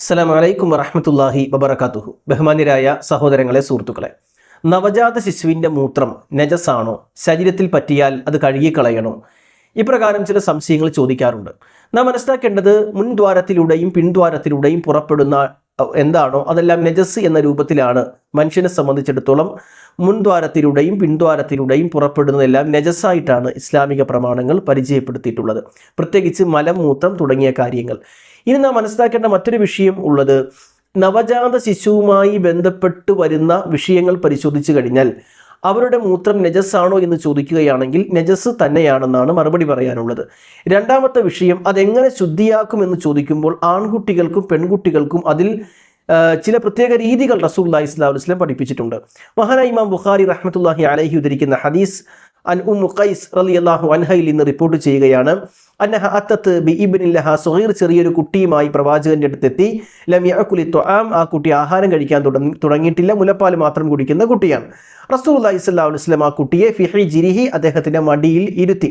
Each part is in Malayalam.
അസ്സലാമു അലൈക്കും വറഹമത്തല്ലാഹി വബർക്കാത്തുഹു ബഹുമാന്യരായ സഹോദരങ്ങളെ സുഹൃത്തുക്കളെ നവജാത ശിശുവിന്റെ മൂത്രം നജസാണോ? ശരീരത്തിൽ പറ്റിയാൽ അത് കഴുകിക്കളയണോ? ഇപ്രകാരം ചില സംശയങ്ങൾ ചോദിക്കാറുണ്ട്. നാം മനസ്സിലാക്കേണ്ടത് മുൻദ്വാരത്തിലൂടെയും പിൻദ്വാരത്തിലൂടെയും പുറപ്പെടുന്ന എന്താണോ അതെല്ലാം നജസ് എന്ന രൂപത്തിലാണ് മനുഷ്യനെ സംബന്ധിച്ചിടത്തോളം മുൻദ്വാരത്തിലൂടെയും പിൻദ്വാരത്തിലൂടെയും പുറപ്പെടുന്നതെല്ലാം നജസ്സായിട്ടാണ് ഇസ്ലാമിക പ്രമാണങ്ങൾ പരിചയപ്പെടുത്തിയിട്ടുള്ളത്. പ്രത്യേകിച്ച് മലം മൂത്രം തുടങ്ങിയ കാര്യങ്ങൾ. ഇനി നാം മനസ്സിലാക്കേണ്ട മറ്റൊരു വിഷയം ഉള്ളത് നവജാത ശിശുവുമായി ബന്ധപ്പെട്ട് വരുന്ന വിഷയങ്ങൾ പരിശോധിച്ചു കഴിഞ്ഞാൽ അവരുടെ മൂത്രം നജസ്സാണോ എന്ന് ചോദിക്കുകയാണെങ്കിൽ നജസ് തന്നെയാണെന്നാണ് മറുപടി പറയാനുള്ളത്. രണ്ടാമത്തെ വിഷയം അതെങ്ങനെ ശുദ്ധിയാക്കും എന്ന് ചോദിക്കുമ്പോൾ ആൺകുട്ടികൾക്കും പെൺകുട്ടികൾക്കും അതിൽ ചില പ്രത്യേക രീതികൾ റസൂല്ലാ ഇസ്ലാം വസ്ലം പഠിപ്പിച്ചിട്ടുണ്ട്. മഹാനായ ഇമാം ബുഖാരി റഹ്മത്തുല്ലാഹി അലഹി ഉദ്ധരിക്കുന്ന ഹദീസ് അൻ ഉം ഖൈസ് റളിയല്ലാഹു അൻഹയിൽ നിന്ന് റിപ്പോർട്ട് ചെയ്യുകയാണ്. അന്നഹ അത്തത്ത് ബി ഇബിനില്ലഹ സുഹീർ ചെറിയൊരു കുട്ടിയുമായി പ്രവാചകന്റെ അടുത്തെത്തി. ലം യഅകുലി തുആം ആ കുട്ടി ആഹാരം കഴിക്കാൻ തുടങ്ങി തുടങ്ങിയിട്ടില്ല. മുലപ്പാൽ മാത്രം കുടിക്കുന്ന കുട്ടിയാണ്. റസൂലുള്ളാഹി അള്ളഹി വസല്ലം ആ കുട്ടിയെ ഫിഹി ജിരിഹി അദ്ദേഹത്തിന്റെ മടിയിൽ ഇരുത്തി.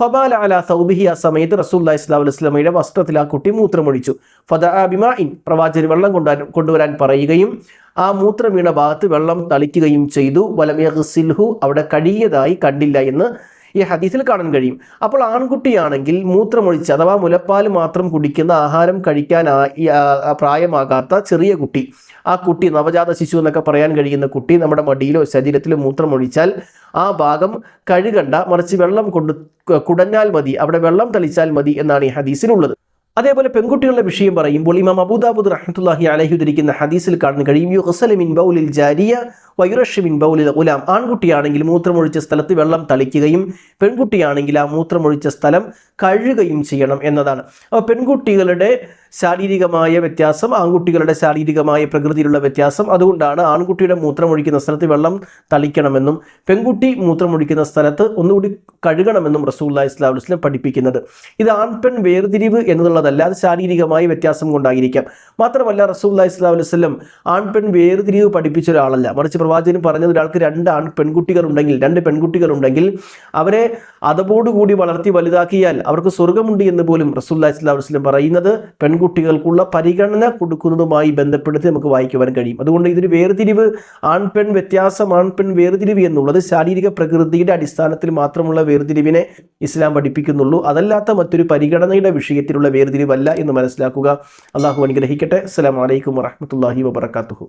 ഫബാല അല സൗബിഹി ആ സമയത്ത് റസൂല്ലാ ഇസ്ലാം അലുസ്ലമയുടെ വസ്ത്രത്തിൽ ആ കുട്ടി മൂത്രമൊഴിച്ചു. ഫദ ബിമാഇൻ പ്രവാചകൻ വെള്ളം കൊണ്ടുവരാൻ കൊണ്ടുവരാൻ പറയുകയും ആ മൂത്രം വീണ ഭാഗത്ത് വെള്ളം തളിക്കുകയും ചെയ്തു. വലമിയ സിൽഹു അവിടെ കഴിയതായി കണ്ടില്ല എന്ന് ഈ ഹദീസിൽ കാണാൻ കഴിയും. അപ്പോൾ ആൺകുട്ടിയാണെങ്കിൽ മൂത്രമൊഴിച്ച് അഥവാ മുലപ്പാൽ മാത്രം കുടിക്കുന്ന ആഹാരം കഴിക്കാൻ പ്രായമാകാത്ത ചെറിയ കുട്ടി ആ കുട്ടി നവജാത ശിശു എന്നൊക്കെ പറയാൻ കഴിയുന്ന കുട്ടി നമ്മുടെ മടിയിലോ ശരീരത്തിലോ മൂത്രമൊഴിച്ചാൽ ആ ഭാഗം കഴുകണ്ട മറിച്ച് വെള്ളം കൊണ്ട് കുടഞ്ഞാൽ മതി അവിടെ വെള്ളം തളിച്ചാൽ മതി എന്നാണ് ഈ ഹദീസിലുള്ളത്. അതേപോലെ പെൺകുട്ടികളുടെ വിഷയം പറയുമ്പോൾ ഇമാം അബൂദാബുദ് റഹ്മത്തുല്ലാഹി അലഹി ഉദ്ധരിക്കുന്ന ഹദീസിൽ കാണാൻ കഴിയും യു ഹസലിൻ ബൗലിൽ ജാരിയ വയുറഷ് മിൻ ബൗലിൽ ഗുലാം. ആൺകുട്ടിയാണെങ്കിൽ മൂത്രമൊഴിച്ച സ്ഥലത്ത് വെള്ളം തളിക്കുകയും പെൺകുട്ടിയാണെങ്കിൽ ആ മൂത്രമൊഴിച്ച സ്ഥലം കഴുകുകയും ചെയ്യണം എന്നതാണ്. അപ്പോൾ പെൺകുട്ടികളുടെ ശാരീരികമായ വ്യത്യാസം ആൺകുട്ടികളുടെ ശാരീരികമായ പ്രകൃതിയിലുള്ള വ്യത്യാസം അതുകൊണ്ടാണ് ആൺകുട്ടിയുടെ മൂത്രമൊഴിക്കുന്ന സ്ഥലത്ത് വെള്ളം തളിക്കണമെന്നും പെൺകുട്ടി മൂത്രമൊഴിക്കുന്ന സ്ഥലത്ത് ഒന്നുകൂടി കഴുകണമെന്നും റസൂല്ലാ ഇസ്ലാം ഇസ്ലാം പഠിപ്പിക്കുന്നത്. ഇത് ആൺപെൺ വേർതിരിവ് എന്നുള്ളതല്ല അത് ശാരീരികമായ വ്യത്യാസം കൊണ്ടായിരിക്കാം. മാത്രമല്ല റസൂല്ലാ ഇസ്ലാം ആൺ ആൺപെൺ വേർതിരിവ് പഠിപ്പിച്ച ഒരാളല്ല. മറിച്ച് പ്രവാചകൻ പറഞ്ഞത് ഒരാൾക്ക് രണ്ട് ആൺ പെൺകുട്ടികൾ ഉണ്ടെങ്കിൽ രണ്ട് പെൺകുട്ടികൾ ഉണ്ടെങ്കിൽ അവരെ അതപോടുകൂടി വളർത്തി വലുതാക്കിയാൽ അവർക്ക് സ്വർഗമുണ്ട് എന്ന് പോലും റസൂല്ലാ ഇസ്ലാം വസ്ലം പറയുന്നത് പെൺകുട്ടികൾക്കുള്ള പരിഗണന കൊടുക്കുന്നതുമായി ബന്ധപ്പെടുത്തി നമുക്ക് വായിക്കുവാൻ കഴിയും. അതുകൊണ്ട് ഇതൊരു വേർതിരിവ് ആൺപെൺ വ്യത്യാസം ആൺപെൺ വേർതിരിവ് എന്നുള്ളത് ശാരീരിക പ്രകൃതിയുടെ അടിസ്ഥാനത്തിൽ മാത്രമുള്ള വേർതിരിവിനെ ഇസ്ലാം പഠിപ്പിക്കുന്നുള്ളൂ. അതല്ലാത്ത മറ്റൊരു പരിഗണനയുടെ വിഷയത്തിലുള്ള വേർതിരിവല്ല എന്ന് മനസ്സിലാക്കുക. അള്ളാഹു അനുഗ്രഹിക്കട്ടെ. അസ്സലാമു അലൈക്കും വറഹ്മത്തുള്ളാഹി വബറകാതുഹു.